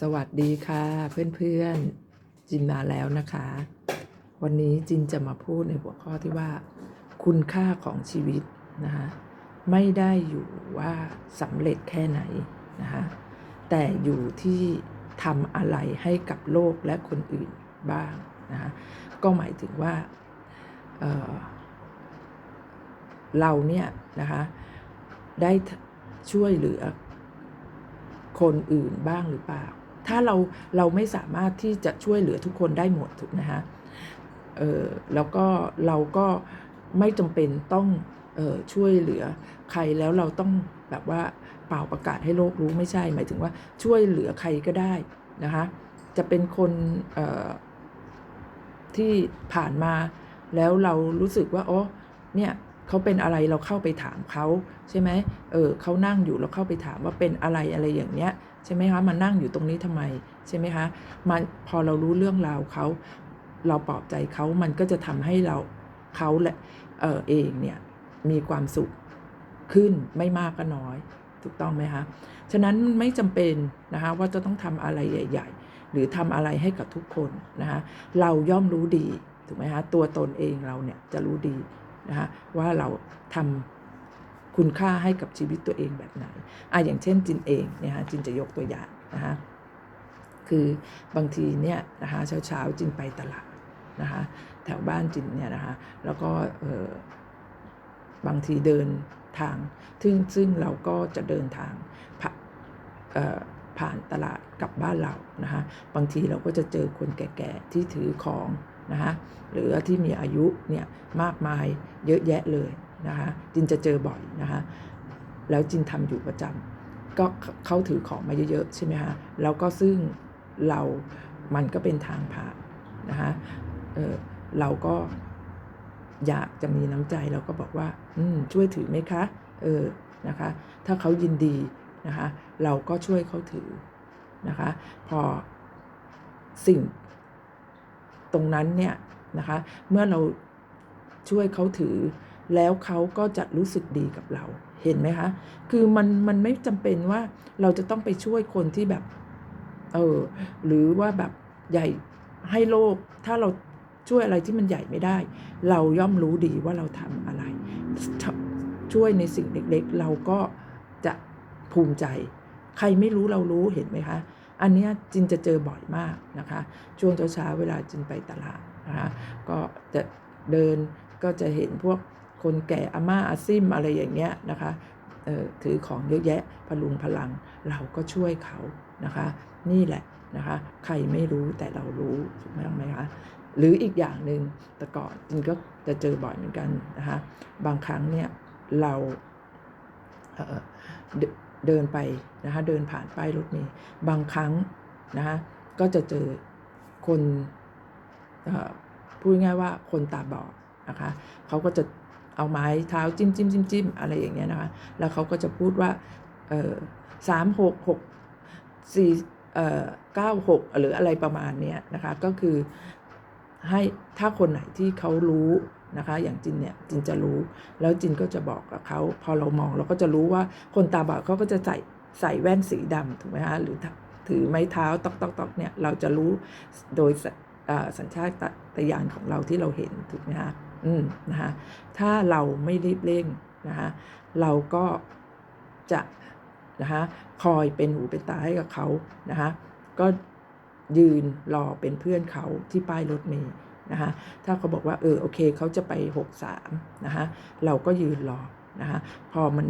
สวัสดีค่ะเพื่อนๆจินมาแล้วนะคะ วันนี้จินจะมาพูดในหัวข้อที่ว่า คุณค่าของชีวิตนะคะไม่ได้อยู่ว่าสำเร็จแค่ไหนนะคะแต่อยู่ที่ทำอะไรให้กับโลกและคนอื่นบ้างนะคะก็หมายถึงว่าเเราเนี่ยนะคะได้ช่วยเหลือคนอื่นบ้างหรือเปล่า ถ้าเราเราไม่สามารถที่จะช่วยเหลือทุกคนได้หมดถูกนะฮะเออแล้วก็เราก็ไม่จำเป็นต้องออช่วยเหลือใครแล้วเราต้องแบบว่าเป่าประกาศให้โลกรู้ไม่ใช่ หมายถึงว่าช่วยเหลือใครก็ได้นะคะจะเป็นคนที่ผ่านมาแล้วเรารู้สึกว่าอ๋อเนี่ย เขาเป็นอะไรเราเข้าไปถามเขาใช่ไหมเออเขานั่งอยู่เราเข้าไปถามว่าเป็นอะไรอะไรอย่างเนี้ยใช่ไหมคะมานั่งอยู่ตรงนี้ทำไมใช่ไหมคะมันพอเรารู้เรื่องราวเขาเราปลอบใจเขามันก็จะทำให้เราเขาและเออเองเนี่ยมีความสุขขึ้นไม่มากก็น้อย ถูกต้องไหมคะฉะนั้นไม่จำเป็นนะคะว่าจะต้องทำอะไรใหญ่ ๆ หรือทำอะไรให้กับทุกคนนะคะเราย่อมรู้ดีถูกไหมคะตัวตนเองเราเนี่ยจะรู้ดี นะคะว่าเราทำคุณค่าให้กับชีวิตตัวเองแบบไหนอะอย่างเช่นจินเองเนี่ยฮะจินจะยกตัวอย่างนะคะคือบางทีเนี่ยนะคะเช้าเช้าๆจินไปตลาดนะคะแถวบ้านจินเนี่ยนะคะแล้วก็บางทีเดินทาง ซึ่งซึ่งเราก็จะเดินทางผ่าผ่านตลาดกลับบ้านเรานะคะบางทีเราก็จะเจอคนแก่ๆที่ถือของ นะคะหรือที่มีอายุเนี่ยมากมายเยอะแยะเลยนะคะจินจะเจอบ่อยนะคะแล้วจินทำอยู่ประจำก็เขาถือของมาเยอะๆใช่ไหมคะแล้วก็ซึ่งเรา มันก็เป็นทางผ่านนะคะเออเราก็อยากจะมีน้ำใจเราก็บอกว่า อืมช่วยถือไหมคะเออนะคะ ถ้าเขายินดีนะคะ เราก็ช่วยเขาถือนะคะ พอสิ่ง ตรงนั้นเนี่ยนะคะเมื่อเราช่วยเขาถือแล้วเขาก็จะรู้สึกดีกับเราเห็นไหมคะ คือมันมันไม่จำเป็นว่าเราจะต้องไปช่วยคนที่แบบเออหรือว่าแบบใหญ่ให้โลก ถ้าเราช่วยอะไรที่มันใหญ่ไม่ได้ เราย่อมรู้ดีว่าเราทำอะไร ช่วยในสิ่งเล็กๆ เราก็จะภูมิใจ ใครไม่รู้เรารู้เห็นไหมคะ อันนี้จินจะเจอบ่อยมากนะคะ ช่วงเช้าเวลาจินไปตลาดนะคะก็จะเดินก็จะเห็นพวกคนแก่อาม่าอาซิมอะไรอย่างเงี้ยนะคะเออถือของเยอะแยะพลุงพลังเราก็ช่วยเขานะคะ นี่แหละนะคะ ใครไม่รู้แต่เรารู้ถูกไหมคะหรืออีกอย่างหนึ่งแต่ก่อนจริงก็จะเจอบ่อยเหมือนกันนะคะ บางครั้งเนี่ยเรา เดินไปนะคะเดินผ่านป้ายรถเมล์บางครั้งนะคะก็จะเจอคนอพูดง่ายว่าคนตาบอดนะคะเขาก็จะเอาไม้เท้าจิ้มจิ้มจิ้มจิ้มอะไรอย่างเงี้ยนะคะแล้วเขาก็จะพูดว่าเออสามหกหกสี่เออเก้าหกหรืออะไรประมาณเนี้ยนะคะก็คือให้ถ้าคนไหนที่เขารู้ นะคะ อย่างจินเนี่ยจินจะรู้ แล้วจินก็จะบอกกับเขาพอเรามองเราก็จะรู้ว่าคนตาบอดเขาก็จะใส่ใส่แว่นสีดำถูกไหมคะหรือถือไม้เท้าตอกตอกตอกเนี่ยเราจะรู้โดยสัญชาตญาณของเราที่เราเห็นถูกไหมคะอืมนะคะถ้าเราไม่รีบเร่งนะคะเราก็จะนะคะคอยเป็นหูเป็นตาให้กับเขานะคะก็ยืนรอเป็นเพื่อนเขาที่ป้ายรถเมล์ นะคะถ้าเขาบอกว่าเออโอเคเขาจะไป 63นะคะเราก็ยืนรอนะคะพอมัน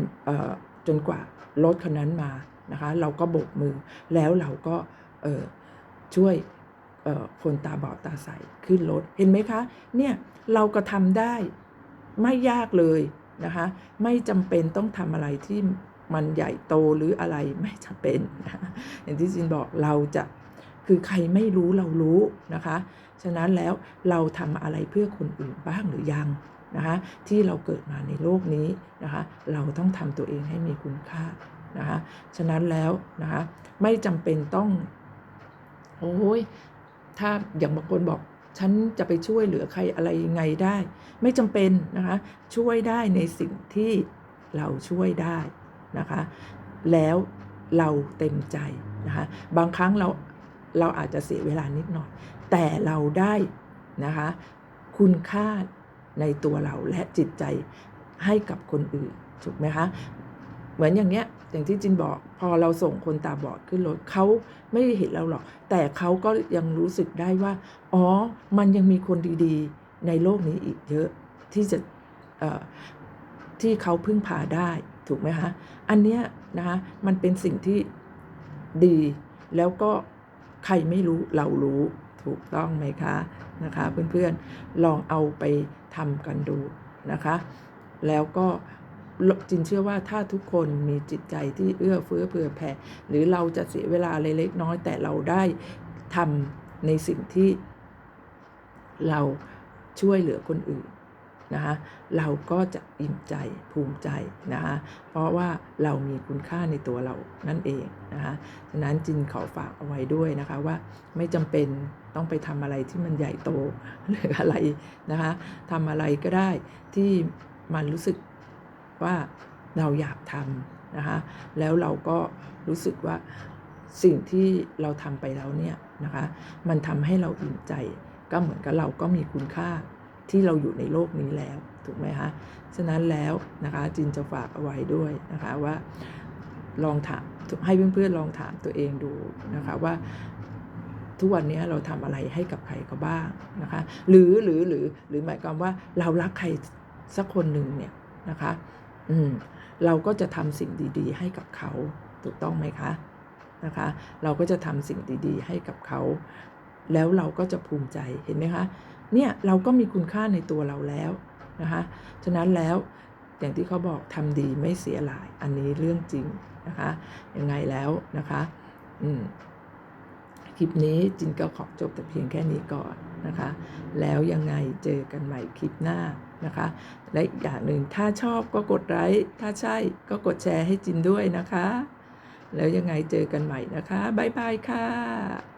จนกว่ารถคันนั้นมานะคะเราก็โบกมือแล้วเราก็ช่วยคนตาบอดตาใสขึ้นรถเห็นไหมคะเนี่ยเราก็ทำได้ไม่ยากเลยนะคะไม่จำเป็นต้องทำอะไรที่มันใหญ่โตหรืออะไรไม่จำเป็นนะะอย่างที่จินบอกเราจะ คือใครไม่รู้เรารู้นะคะ ฉะนั้นแล้วเราทำอะไรเพื่อคนอื่นบ้างหรือยังนะคะที่เราเกิดมาในโลกนี้นะคะเราต้องทำตัวเองให้มีคุณค่านะคะฉะนั้นแล้วนะคะไม่จำเป็นต้องโอ้ยถ้าอย่างบางคนบอกฉันจะไปช่วยเหลือใครอะไรยังไงได้ ไม่จำเป็นนะคะช่วยได้ในสิ่งที่เราช่วยได้นะคะแล้วเราเต็มใจนะคะบางครั้งเรา เราอาจจะเสียเวลานิดหน่อย แต่เราได้นะคะคุณค่าในตัวเราและจิตใจให้กับคนอื่นถูกไหมคะเหมือนอย่างเนี้ยอย่างที่จินบอกพอเราส่งคนตาบอดขึ้นรถเขาไม่ได้เห็นเราหรอก แต่เขาก็ยังรู้สึกได้ว่า อ๋อ มันยังมีคนดีๆ ในโลกนี้อีกเยอะที่จะที่เขาพึ่งพาได้ถูกไหมคะอันเนี้ยนะคะมันเป็นสิ่งที่ดีแล้วก็ ใครไม่รู้เรารู้ถูกต้องไหมคะนะคะเพื่อนๆลองเอาไปทำกันดูนะคะ แล้วก็จินเชื่อว่าถ้าทุกคนมีจิตใจที่เอื้อเฟื้อเผื่อแผ่ หรือเราจะเสียเวลาเล็กน้อยแต่เราได้ทำในสิ่งที่เราช่วยเหลือคนอื่น นะคะเราก็จะอิ่มใจภูมิใจนะคะเพราะว่าเรามีคุณค่าในตัวเรานั่นเองนะคะฉะนั้นจินขอฝากเอาไว้ด้วยนะคะว่าไม่จำเป็นต้องไปทำอะไรที่มันใหญ่โตหรืออะไรนะคะทำอะไรก็ได้ที่มันรู้สึกว่าเราอยากทำนะคะแล้วเราก็รู้สึกว่าสิ่งที่เราทำไปแล้วเนี่ยนะคะ มันทำให้เราอิ่มใจ ก็เหมือนกับเราก็มีคุณค่า ที่เราอยู่ในโลกนี้แล้วถูกไหมคะฉะนั้นแล้วนะคะจินจะฝากเอาไว้ด้วยนะคะว่าลองถามให้เพื่อนๆลองถามตัวเองดูนะคะว่าทุกวันนี้เราทำอะไรให้กับใครก็บ้างนะคะ หรือหรือหรือหรือหมายความว่าเรารักใครสักคนหนึ่งเนี่ยนะคะ อืมเราก็จะทำสิ่งดีๆ ให้กับเขาถูกต้องไหมคะนะคะ เราก็จะทำสิ่งดีๆ ให้กับเขา แล้วเราก็จะภูมิใจเห็นไหมคะ เนี่ยเราก็มีคุณค่าในตัวเราแล้วนะคะฉะนั้นแล้วอย่างที่เขาบอกทำดีไม่เสียหลายอันนี้เรื่องจริงนะคะยังไงแล้วนะคะคลิปนี้จินก็ขอจบแต่เพียงแค่นี้ก่อนนะคะ แล้วยังไงเจอกันใหม่คลิปหน้านะคะ และอีกอย่างหนึ่งถ้าชอบก็กดไลค์ถ้าใช่ก็กดแชร์ให้จินด้วยนะคะ แล้วยังไงเจอกันใหม่นะคะ บ๊ายบายค่ะ